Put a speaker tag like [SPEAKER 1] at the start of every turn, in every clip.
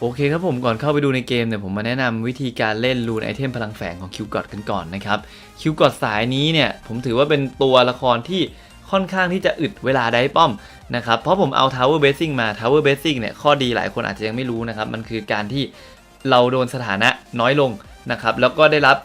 [SPEAKER 1] โอเคครับผมก่อนเข้าไปดูในเกมเนี่ยผมมาแนะนำวิธีการเล่นรูนไอเทมพลังแฝงของคิวกอดกันก่อนนะครับคิวกอดสายนี้เนี่ยผมถือว่าเป็นตัวละครที่ค่อนข้างที่จะอึดเวลาได้ป้อมนะครับเพราะผมเอา Tower Basing มา Tower Basing เนี่ยข้อดีหลายคนอาจจะยังไม่รู้นะครับมันคือการที่เราโดนสถานะน้อยลงนะครับแล้วก็ได้รับ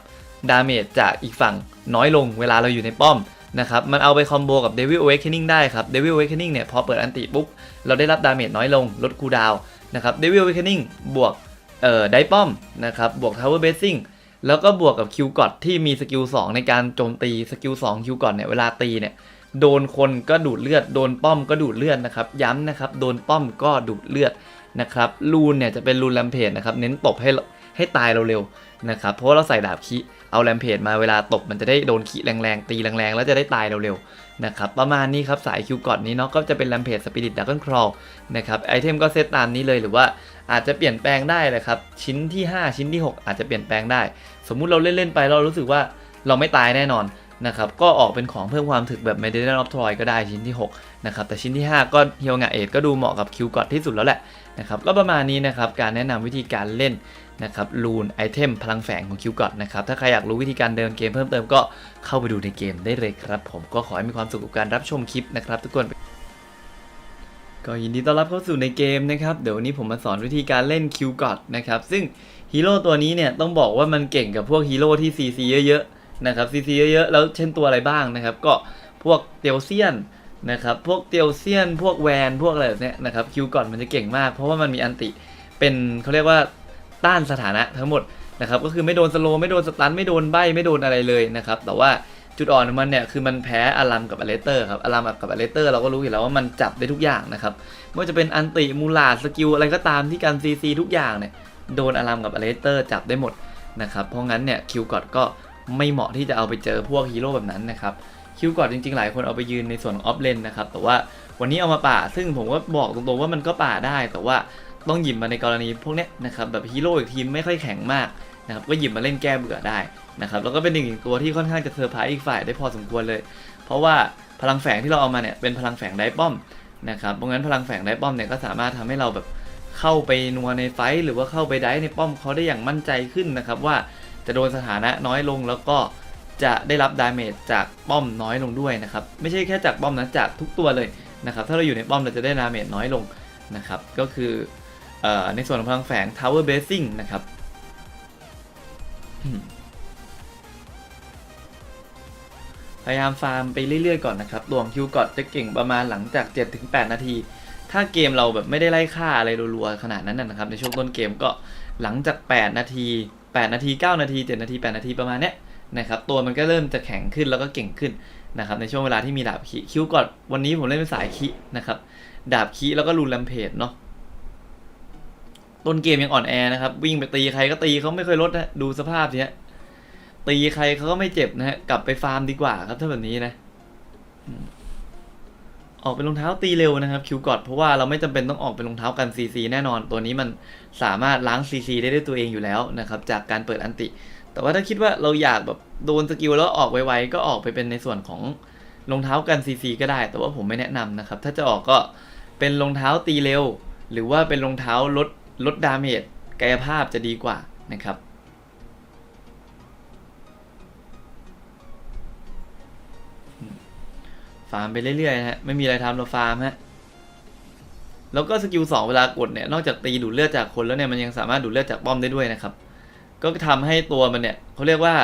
[SPEAKER 1] ดาเมจจากอีกฝั่งน้อยลงเวลาเราอยู่ในป้อมนะครับมันเอาไปคอมโบกับ Devil Awakening ได้ครับ Devil Awakening เนี่ยพอเปิดอันติปุ๊บเราได้รับดาเมจน้อยลงลดคูลดาว นะครับ Devil Awakening บวกเอ่อไดป้อมนะครับบวก Tower Basing แล้วก็บวกกับคิวกอดที่มีสกิล2ในการโจมตีสกิล2คิวกอดเนี่ยเวลาตีเนี่ยโดนคนก็ดูดเลือด โดนป้อมก็ดูดเลือดนะครับย้ำนะครับโดนป้อมก็ดูดเลือดนะครับลูนเนี่ยจะเป็นลูนแลมเพจนะครับเน้นตบให้ ให้ตายเร็วๆนะครับเพราะาเราใส่ดาบคีเอาแลมเพจมาเวลาตบมันจะได้โดนคีแรงๆตีแรงๆแล้วจะได้ตายเร็วๆนะครับประมาณนี้ครับสายคิวกอดนี้เนาะก็จะเป็นแลมเพจสปิริตดักเกิลครอลนะครับไอเทมก็เซตตามนี้เลยหรือว่าอาจจะเปลี่ยนแปลงได้เลยครับชิ้นที่ 5 ชิ้นที่ 6 อาจจะเปลี่ยนแปลงได้ สมมุติเราเล่นๆไปเรารู้สึกว่าเราไม่ตายแน่นอนนะครับก็ออกเป็นของเพิ่มความถึกแบบ m e d i a n of Troy ก็ได้ชิ้นที่6นะครับแต่ชิ้นที่ 5 ก็เฮียวงาเอทก็ดูเหมาะกับคิวกอดที่สุดแล้วแหละนะครับก็ประมาณนี้นะครับการแนะนำวิธีการเล่น นะครับลูนไอเทมพลังแฝงของคิวกอดนะครับถ้าใครอยากรู้วิธีการเดินเกมเพิ่มเติมก็เข้าไปดูในเกมได้เลยครับ ผมก็ขอให้มีความสุขกับการรับชมคลิปนะครับทุกคนก็ยินดีต้อนรับเข้าสู่ในเกมนะครับเดี๋ยววันนี้ผมมาสอนวิธีการเล่นคิวกอดนะครับซึ่งฮีโร่ตัวนี้เนี่ยต้องบอกว่ามันเก่งกับพวกฮีโร่ที่ CC เยอะๆนะครับ CC เยอะๆแล้วเช่นตัวอะไรบ้างนะครับ ก็พวกเตียวเซียนนะครับพวกเตียวเซียน พวกแวนพวกอะไรแบบเนี้ยนะครับคิวกอดมันจะเก่งมาก เพราะว่ามันมีอันติเป็นเขาเรียกว่า ต้านสถานะทั้งหมดนะครับก็คือไม่โดนสโลไม่โดนสตันไม่โดนใบไม่โดนอะไรเลยนะครับแต่ว่าจุดอ่อนของมันเนี่ยคือมันแพ้อารัมกับอเลสเตอร์ครับอารัมกับอเลสเตอร์เราก็รู้อยู่แล้วว่ามันจับได้ทุกอย่างนะครับไม่ว่าจะเป็นอันติมูลาสกิลอะไรก็ตามที่การซีซีทุกอย่างเนี่ยโดนอารัมกับอเลสเตอร์จับได้หมดนะครับเพราะงั้นเนี่ยคิวกอดก็ไม่เหมาะที่จะเอาไปเจอพวกฮีโร่แบบนั้นนะครับคิวกอดจริงๆ หลายคนเอาไปยืนในส่วนของออฟเลนนะครับแต่ว่าวันนี้เอามาป่าซึ่งผมก็บอกตรงๆว่ามันก็ป่าได้ แต่ว่า ต้องหยิบมาในกรณีพวกเนี้ยนะครับแบบฮีโร่อีกทีมไม่ค่อยแข็งมากนะครับก็หยิบมาเล่นแก้เบื่อได้นะครับแล้วก็เป็นหนึ่งตัวที่ค่อนข้างจะเซอร์ไพรส์อีกฝ่ายได้พอสมควรเลย เพราะว่าพลังแฝงที่เราเอามาเนี่ยเป็นพลังแฝงไดป้อมนะครับเพราะงั้นพลังแฝงไดป้อมเนี่ยก็สามารถทำให้เราแบบเข้าไปนัวในไฟหรือว่าเข้าไปได้ในป้อมเขาได้อย่างมั่นใจขึ้นนะครับว่าจะโดนสถานะน้อยลงแล้วก็จะได้รับดาเมจจากป้อมน้อยลงด้วยนะครับไม่ใช่แค่จากป้อมนะจากทุกตัวเลยนะครับถ้าเราอยู่ในป้อมเราจะได้ดาเมจน้อยลงนะครับก็คือ ในส่วนของพลังแฝง Tower Basing นะครับพยายามฟาร์มไปเรื่อยๆก่อนนะครับดวงคิวกอดจะเก่งประมาณหลังจาก 7-8 นาที ถ้าเกมเราแบบไม่ได้ไล่ฆ่าอะไรรัวๆขนาดนั้นนะครับ ในช่วงต้นเกมก็หลังจาก 8 นาที 8 นาที 9 นาที 7 นาที 8 นาทีประมาณเนี้ยนะครับตัวมันก็เริ่มจะแข็งขึ้นแล้วก็เก่งขึ้นนะครับในช่วงเวลาที่มีดาบคีคิวกอดวันนี้ผมเล่นเป็นสายคีนะครับดาบคีแล้วก็รูนแลมเพจเนาะ ต้นเกมยังอ่อนแอนะครับ วิ่งไปตีใครก็ตีเขาไม่เคยลดนะดูสภาพเนี้ยตีใครเขาก็ไม่เจ็บนะฮะกลับไปฟาร์มดีกว่าครับถ้าแบบนี้นะอออกเป็นรองเท้าตีเร็วนะครับคิวกอดเพราะว่าเราไม่จำเป็นต้องออกเป็นรองเท้ากันซีซีแน่นอน ตัวนี้มันสามารถล้างซีซีได้ด้วยตัวเองอยู่แล้วนะครับ จากการเปิดอันติ แต่ว่าถ้าคิดว่าเราอยากแบบโดนสกิลแล้วออกไวๆก็ออกไปเป็นในส่วนของรองเท้ากันซีซีก็ได้ แต่ว่าผมไม่แนะนำนะครับ ถ้าจะออกก็เป็นรองเท้าตีเร็ว หรือว่าเป็นรองเท้าลด ลดดาเมจกายภาพจะดีกว่านะครับ ฟาร์มไปเรื่อยๆนะฮะ ไม่มีอะไรทำเราฟาร์มฮะ แล้วก็สกิลสองเวลากดเนี่ย นอกจากตีดูดเลือดจากคนแล้วเนี่ย มันยังสามารถดูดเลือดจากป้อมได้ด้วยนะครับ ก็ทำให้ตัวมันเนี่ยเขาเรียกว่า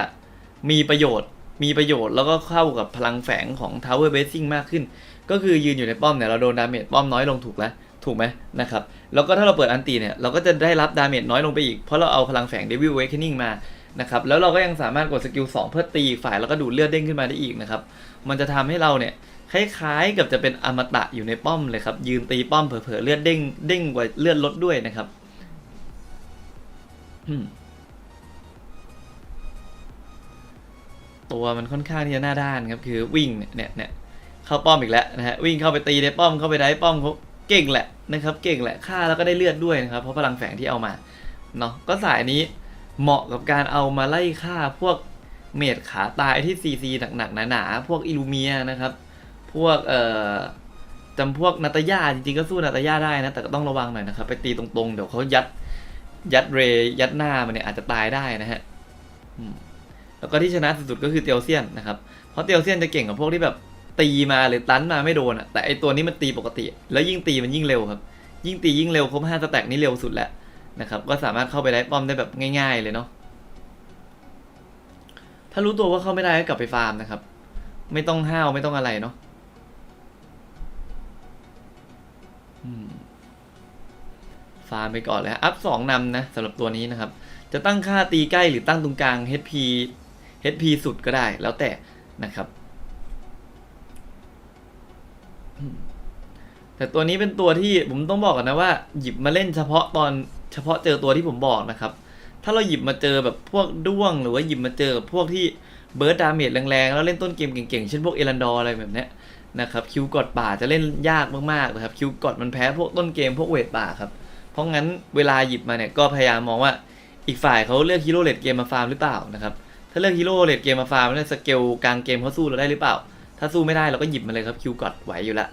[SPEAKER 1] มีประโยชน์มีประโยชน์แล้วก็เข้ากับพลังแฝงของ Tower Basing มากขึ้น ก็คือยืนอยู่ในป้อมเนี่ยเราโดนดาเมจป้อมน้อยลงถูกแล้ว ถูกไหมนะครับ แล้วก็ถ้าเราเปิดอันตีเนี่ย เราก็จะได้รับดาเมจน้อยลงไปอีก เพราะเราเอาพลังแฝง Devil Awakening มานะครับ แล้วเราก็ยังสามารถกดสกิล2เพื่อตีฝ่ายแล้วก็ดูเลือดเด้งขึ้นมาได้อีกนะครับ มันจะทำให้เราเนี่ยคล้ายๆกับจะเป็นอมตะอยู่ในป้อมเลยครับ ยืนตีป้อมเผลอๆเลือดเด้งเด้งกว่าเลือดลดด้วยนะครับตัวมันค่อนข้างที่จะหน้าด้านครับ คือวิ่งเนี่ยเนี่ยเนี่ยเข้าป้อมอีกแล้วนะฮะวิ่งเข้าไปตีในป้อมเข้าไปได้ป้อมเขา เก่งแหละนะครับ เก่งแหละฆ่าแล้วก็ได้เลือดด้วยนะครับ เพราะพลังแฝงที่เอามาเนาะก็สายนี้เหมาะกับการเอามาไล่ฆ่าพวกเมดขาตายที่ซีซีหนักๆหนาๆพวกอิลูเมียนะครับ พวกเอ่อจำพวกนาตาย่าจริงๆก็สู้นาตาย่าได้นะแต่ก็ต้องระวังหน่อยนะครับ ไปตีตรงๆ เดี๋ยวเขายัดยัดเรย์ยัดหน้ามันเนี่ยอาจจะตายได้นะฮะแล้วก็ที่ชนะสุดๆก็คือเตียวเซียนนะครับ เพราะเตียวเซียนจะเก่งกับพวกที่แบบ ตีมาหรือตันมาไม่โดนอะแต่ไอตัวนี้มันตีปกติ แล้วยิ่งตีมันยิ่งเร็วครับ ยิ่งตียิ่งเร็วครบห้าสแต็กนี่เร็วสุดแล้วนะครับก็สามารถเข้าไปได้ป้อมได้แบบง่าย ๆ เลยเนาะถ้ารู้ตัวว่าเข้าไม่ได้ก็กลับไปฟาร์มนะครับ ไม่ต้องห้าวไม่ต้องอะไรเนาะฟาร์มไปก่อนเลยอัพสองนำนะสำหรับตัวนี้นะครับ จะตั้งค่าตีใกล้หรือตั้งตรงกลาง HP HP สุดก็ได้แล้วแต่นะครับ แต่ตัวนี้เป็นตัวที่ผมต้องบอกก่อนนะว่าหยิบมาเล่นเฉพาะตอนเฉพาะเจอตัวที่ผมบอกนะครับ ถ้าเราหยิบมาเจอแบบพวกด้วง หรือว่าหยิบมาเจอพวกที่เบิร์ดดาเมจแรงๆ แล้วเล่นต้นเกมเก่งๆ เช่นพวกเอรันดอร์อะไรแบบเนี้ยนะครับคิวกอดป่าจะเล่นยากมากๆนะครับคิวกอดมันแพ้พวกต้นเกมพวกเวทป่าครับเพราะงั้นเวลาหยิบมาเนี่ยก็พยายามมองว่าอีกฝ่ายเขาเลือกฮีโร่เลดเกมมาฟาร์มหรือเปล่านะครับถ้าเลือกฮีโร่เลดเกมมาฟาร์มเนี่ยสเกลกลางเกมเขาสู้เราได้หรือเปล่า ถ้าสู้ไม่ได้เราก็หยิบมาเลยครับคิวกอดไหวอยู่ละ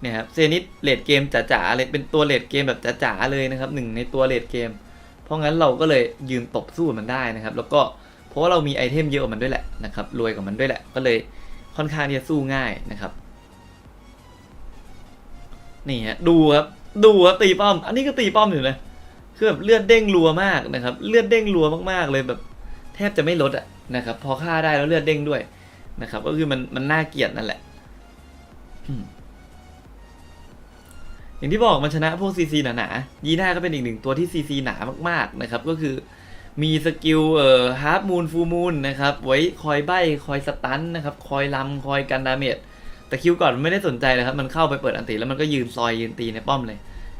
[SPEAKER 1] เนี่ยครับเซนิสเลดเกมจ๋าๆเลยเป็นตัวเลดเกมแบบจ๋าๆเลยนะครับหนึ่งในตัวเลดเกม เพราะงั้นเราก็เลยยืนตบสู้มันได้นะครับ แล้วก็เพราะว่าเรามีไอเทมเยอะกว่ามันด้วยแหละนะครับรวยกว่ามันด้วยแหละก็เลยค่อนข้างที่จะสู้ง่ายนะครับนี่ฮะดูครับดูครับตีป้อม อันนี้ก็ตีป้อมอยู่นะคือแบบเลือดเด้งรัวมากนะครับ เลือดเด้งรัวมากๆเลยแบบแทบจะไม่ลดอะนะครับ พอฆ่าได้แล้วเลือดเด้งด้วยนะครับ ก็คือมันมันน่าเกลียดนั่นแหละ อย่างที่บอกมันชนะพวกซีซีหนาๆยีน่าก็เป็นอีกหนึ่งตัวที่ซีซีหนามากๆนะครับก็คือมีสกิลเอ่อฮาร์ปมูนฟูมูนนะครับไว้คอยใบ้คอยสตันนะครับคอยลำคอยกันดาเมจแต่คิวก่อนมันไม่ได้สนใจเลยครับ มันเข้าไปเปิดอันติแล้วมันก็ยืนซอยยืนตีในป้อมเลย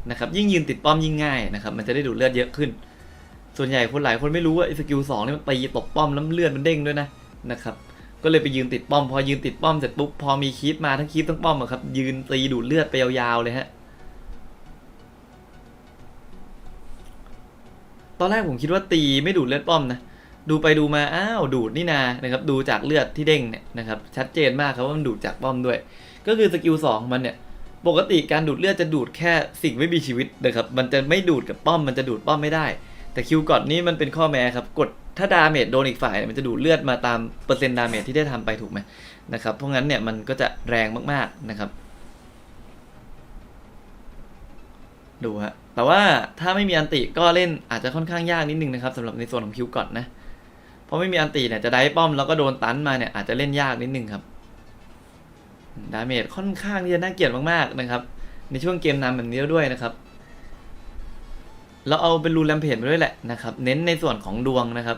[SPEAKER 1] นะครับยิ่งยืนติดป้อมยิ่งง่ายนะครับมันจะได้ดูดเลือดเยอะขึ้น ส่วนใหญ่คนหลายคนไม่รู้ว่าสกิลสองนี่มันตีตกป้อมแล้วเลือดมันเด้งด้วยนะนะครับก็เลยไปยืนติดป้อมพอยืนติดป้อมเสร็จปุ๊บพอมีคีปมาทั้งคีปทั้งป้อมอะครับยืนตีดูดเลือดไปยาวๆเลยฮะ ตอนแรกผมคิดว่าตีไม่ดูดเลือดป้อมนะ ดูไปดูมาอ้าวดูดนี่นานะครับดูจากเลือดที่เด้งเนี่ยนะครับชัดเจนมากครับว่ามันดูดจากป้อมด้วย ก็คือสกิลสองมันเนี่ยปกติการดูดเลือดจะดูดแค่สิ่งไม่มีชีวิตนะครับมันจะไม่ดูดกับป้อมมันจะดูดป้อมไม่ได้ แต่คิวกอดนี่มันเป็นข้อแม้ครับกดถ้าดาเมจโดนอีกฝ่ายมันจะดูดเลือดมาตามเปอร์เซ็นต์ดาเมจที่ได้ทำไปถูกไหมนะครับเพราะงั้นเนี่ยมันก็จะแรงมากๆนะครับ ดูฮะ แต่ว่าถ้าไม่มีอันติก็เล่นอาจจะค่อนข้างยากนิดนึงนะครับสำหรับในส่วนของคิวกอดนะ เพราะไม่มีอันติเนี่ยจะได้ป้อมแล้วก็โดนตันมาเนี่ยอาจจะเล่นยากนิดนึงครับ ดาเมจค่อนข้างที่จะน่าเกลียดมากๆนะครับ ในช่วงเกมนำแบบนี้ด้วยนะครับ เราเอาเป็นรูแลมเพจมาด้วยแหละนะครับ เน้นในส่วนของดวงนะครับ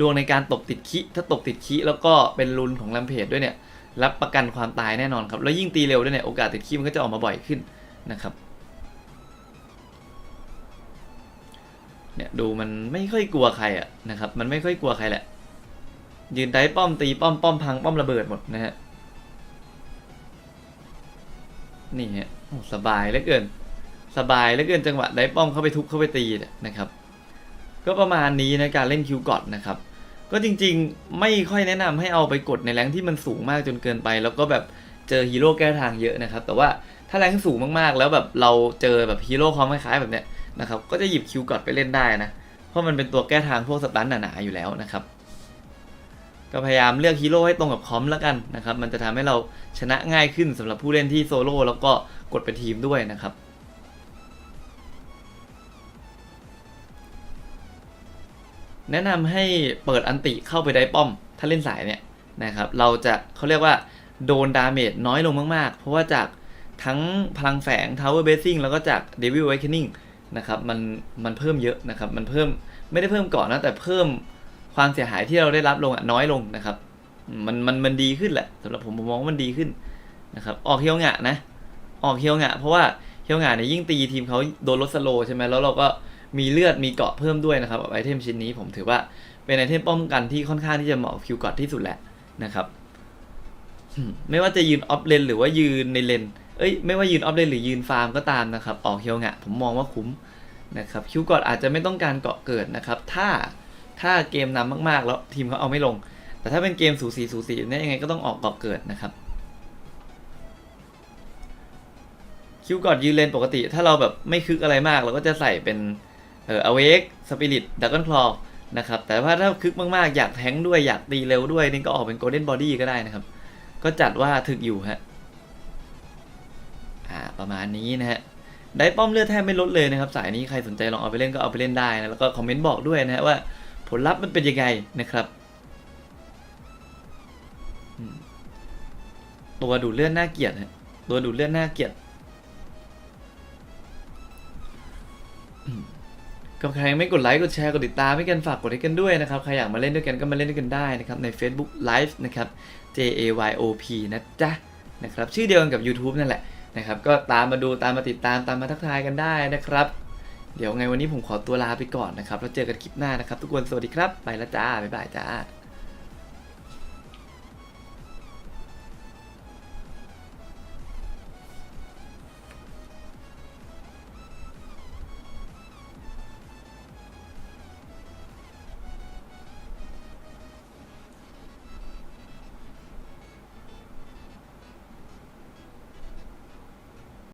[SPEAKER 1] ดวงในการตบติดคิถ้าตบติดคิแล้วก็เป็นรูนของแลมเพจด้วยเนี่ย รับประกันความตายแน่นอนครับ แล้วยิ่งตีเร็วด้วยเนี่ยโอกาสติดคิมันก็จะออกมาบ่อยขึ้นนะครับ เนี่ยดูมันไม่ค่อยกลัวใครอะนะครับ มันไม่ค่อยกลัวใครแหละ ยืนได้ป้อมตีป้อมป้อมพังป้อมระเบิดหมดนะฮะ นี่ฮะโอ้สบายเหลือเกิน สบายเหลือเกินจังหวะได้ป้อมเข้าไปทุบเข้าไปตีนะครับ ก็ประมาณนี้นะการเล่นคิวกอดนะครับ ก็จริงๆไม่ค่อยแนะนำให้เอาไปกดในแรงที่มันสูงมากจนเกินไป แล้วก็แบบเจอฮีโร่แก้ทางเยอะนะครับ แต่ว่าถ้าแรงสูงมากๆ แล้วแบบเราเจอแบบฮีโร่ความคล้ายๆแบบเนี้ย นะครับก็จะหยิบคิวกอดไปเล่นได้นะเพราะมันเป็นตัวแก้ทางพวกสตันหนาๆอยู่แล้วนะครับก็พยายามเลือกฮีโร่ให้ตรงกับคอมแล้วกันนะครับ มันจะทำให้เราชนะง่ายขึ้นสำหรับผู้เล่นที่โซโล่แล้วก็กดเป็นทีมด้วยนะครับ แนะนำให้เปิดอันติเข้าไปได้ป้อม ถ้าเล่นสายเนี่ยนะครับ เราจะเขาเรียกว่าโดนดาเมจน้อยลงมาก ๆ เพราะว่าจากทั้งพลังแฝง Tower Basing แล้วก็จาก Devil Awakening นะครับมันมันเพิ่มเยอะนะครับมันเพิ่มไม่ได้เพิ่มก่อนนะแต่เพิ่มความเสียหายที่เราได้รับลงน้อยลงนะครับ มันมันมันดีขึ้นแหละสำหรับผมผมมองว่ามันดีขึ้นนะครับออกเฮียวงะนะ ออกเฮียวงะเพราะว่าเฮียวงะเนี่ยยิ่งตีทีมเขาโดนลดสโลใช่ไหมแล้วเราก็มีเลือดมีเกาะเพิ่มด้วยนะครับไอเทมชิ้นนี้ผมถือว่าเป็นไอเทมป้องกันที่ค่อนข้างที่จะเหมาะกับคิวกอดที่สุดแหละนะครับไม่ว่าจะยืนออฟเลนหรือว่ายืนในเลน เอ้ยไม่ว่ายืนออฟเลนหรือยืนฟาร์มก็ตามนะครับ ออกเฮียวงะผมมองว่าคุ้มนะครับคิวกอดอาจจะไม่ต้องการเกาะเกิดนะครับ ถ้าถ้าเกมนำมากๆ แล้วทีมเขาเอาไม่ลง แต่ถ้าเป็นเกมสูสีสูสีเนี่ยยังไงก็ต้องออกเกาะเกิดนะครับ คิวกอดยืนเลนปกติ ถ้าเราแบบไม่คึกอะไรมาก เราก็จะใส่เป็นเอออเวกสปิริตดักกันคลอนะครับแต่ว่าถ้าคึกมากๆ อยากแทงด้วยอยากตีเร็วด้วยนี่ก็ออกเป็นโกลเด้นบอดี้ก็ได้นะครับ ก็จัดว่าถึกอยู่ฮะ อ่าประมาณนี้นะฮะได้ป้อมเลือดแทบไม่ลดเลยนะครับ สายนี้ใครสนใจลองเอาไปเล่นก็เอาไปเล่นได้นะแล้วก็คอมเมนต์บอกด้วยนะฮะว่าผลลัพธ์มันเป็นยังไงนะครับ ตัวดูดเลือดน่าเกลียดฮะตัวดูดเลือดน่าเกลียดกับใครไม่กดไลค์กดแชร์กดติดตามให้กันฝากกดให้กันด้วยนะครับใครอยากมาเล่นด้วยกันก็มาเล่นด้วยกันได้นะครับใน Facebook Live นะครับ J A Y O P นะจ๊ะนะครับชื่อเดียวกันกับ YouTube นั่นแหละ นะครับ ก็ตามมาดูตามมาติดตามตามมาทักทายกันได้นะครับ เดี๋ยวไงวันนี้ผมขอตัวลาไปก่อนนะครับ แล้วเจอกันคลิปหน้านะครับ ทุกคนสวัสดีครับ ไปแล้วจ้า บ๊ายบายจ้า